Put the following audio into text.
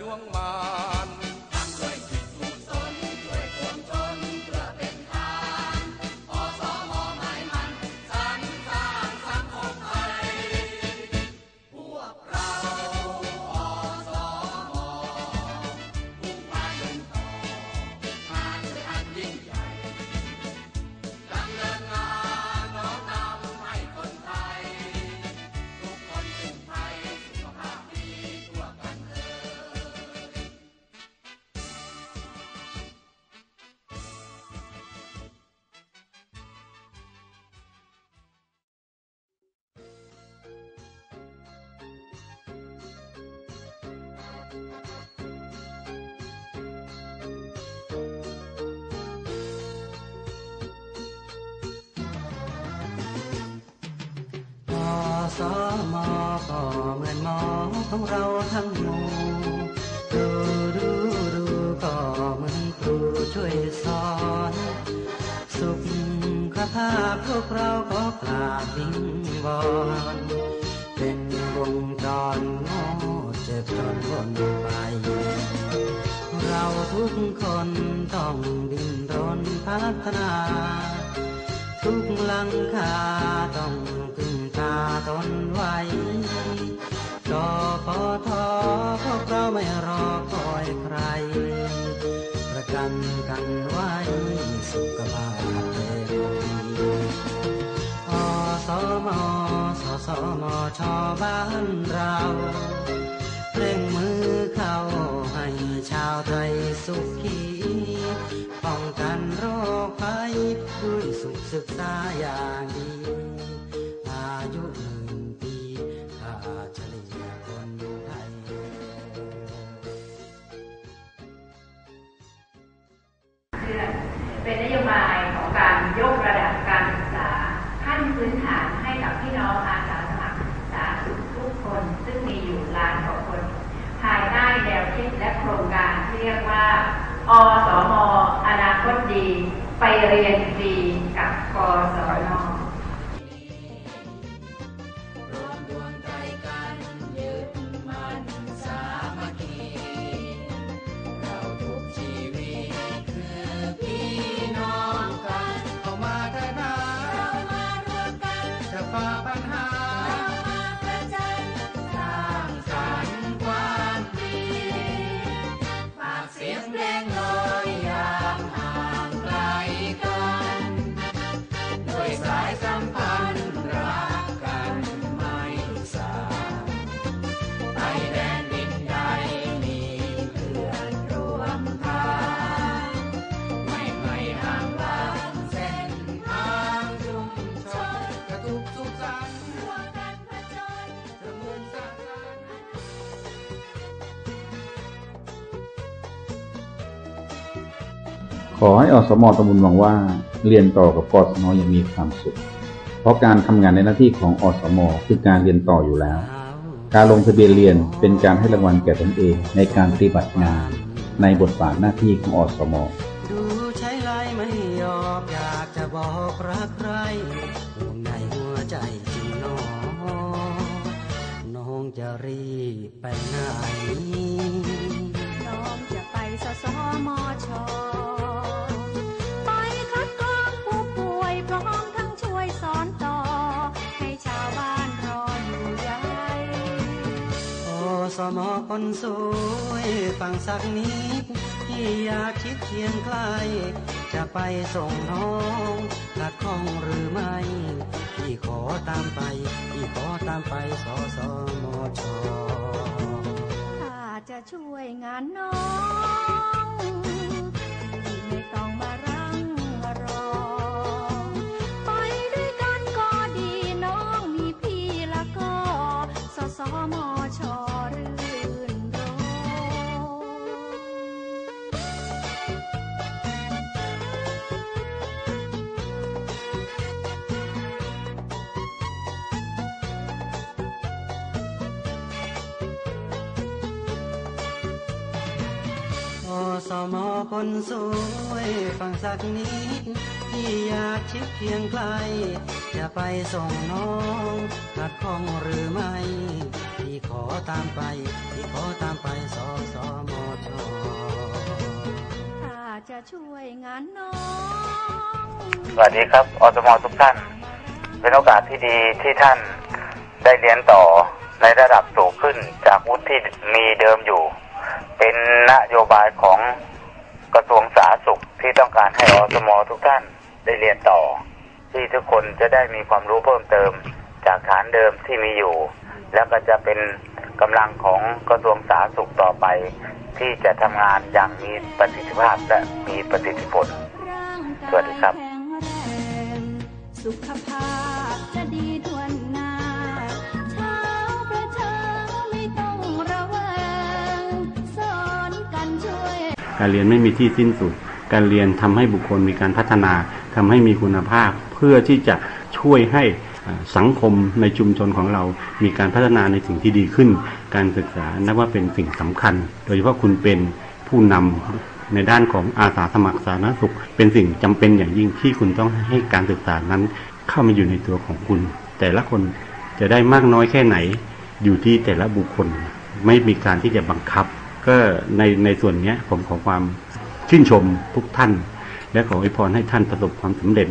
ดวงมา สมก็เหมือนหมอของเราทั้งหมู่ดูดูดูก็เหมือนครูช่วยสอน สุขภาพพวกเราก็กราบวิงวอนเป็นวงจรโง่เจ็บจนวนไปเราทุกคนต้องดิ้นรนพัฒนา ทุกลังคาต้อง ตนไว้กพอทอพวกเราไม่รอคอยใคร ประกันกันไว้สุขภาพเต็มที่อสมสสมชบ้านเราเร่งมือเข้าให้ชาวไทยสุขีป้องกันโรคภัยด้วยสุขศึกษาอย่างดี เป็นนโยบายของการยกระดับการศึกษาขั้นพื้นฐานให้กับพี่น้องอาสาสมัครสาธารณสุขทุกคน ซึ่งมีอยู่ล้านกว่าคน ภายใต้แนวคิดและโครงการที่เรียกว่า อสมอนาคตดี ไปเรียนฟรีกับกศน ขอให้อสมตำบลหวังว่า เรียนต่อกับกศนอย่างมีความสุข เพราะการทำงานในหน้าที่ของอสมคือการเรียนต่ออยู่แล้ว การลงทะเบียนเรียนเป็นการให้รางวัลแก่ตนเองในการปฏิบัติงาน ในบทบาทหน้าที่ของอสมดูใช้ไลไม่ยอมอยากจะบอกรักใครห่วงในหัวใจจริงหนอน้องจะรีบไปไหน มอคนสวยฟังสักนิดที่อยากชิดเคียงใกล้จะไปส่งน้องขัดข้องหรือไม่พี่ขอตามไปพี่ขอตามไปสอสอมอชถ้าจะช่วยงานน้อง สมอคนสวยฟังสักนิดที่อยากชิดเคียงใกล้จะไปส่งน้องขัดข้องหรือไม่พี่ขอตามไป ที่ขอตามไปสอสอมอชอถ้าจะช่วยงานน้องสวัสดีครับอสมอทุกท่าน เป็นโอกาสที่ดีที่ท่านได้เรียนต่อในระดับสูงขึ้นจากวุฒิที่มีเดิมอยู่ เป็นนโยบายของกระทรวงสาธารณสุขที่ต้องการให้อสมทุกท่านได้เรียนต่อ ที่ทุกคนจะได้มีความรู้เพิ่มเติมจากฐานเดิมที่มีอยู่ แล้วก็จะเป็นกำลังของกระทรวงสาธารณสุขต่อไป ที่จะทำงานอย่างมีประสิทธิภาพและมีประสิทธิผลร่างกายสวัสดีครับแข็งแรงสุขภาพจะดีทวน การเรียนไม่มีที่สิ้นสุด การเรียนทำให้บุคคลมีการพัฒนาทำให้มีคุณภาพ เพื่อที่จะช่วยให้สังคมในชุมชนของเรา มีการพัฒนาในสิ่งที่ดีขึ้น การศึกษานับว่าเป็นสิ่งสำคัญ โดยเฉพาะคุณเป็นผู้นำในด้านของอาสาสมัครสาธารณสุข เป็นสิ่งจำเป็นอย่างยิ่งที่คุณต้องให้การศึกษานั้น เข้ามาอยู่ในตัวของคุณ แต่ละคนจะได้มากน้อยแค่ไหน อยู่ที่แต่ละบุคคล ไม่มีการที่จะบังคับ ก็ในในส่วนนี้ผมขอความชื่นชมทุกท่าน และขออวยพรให้ท่านประสบความสำเร็จ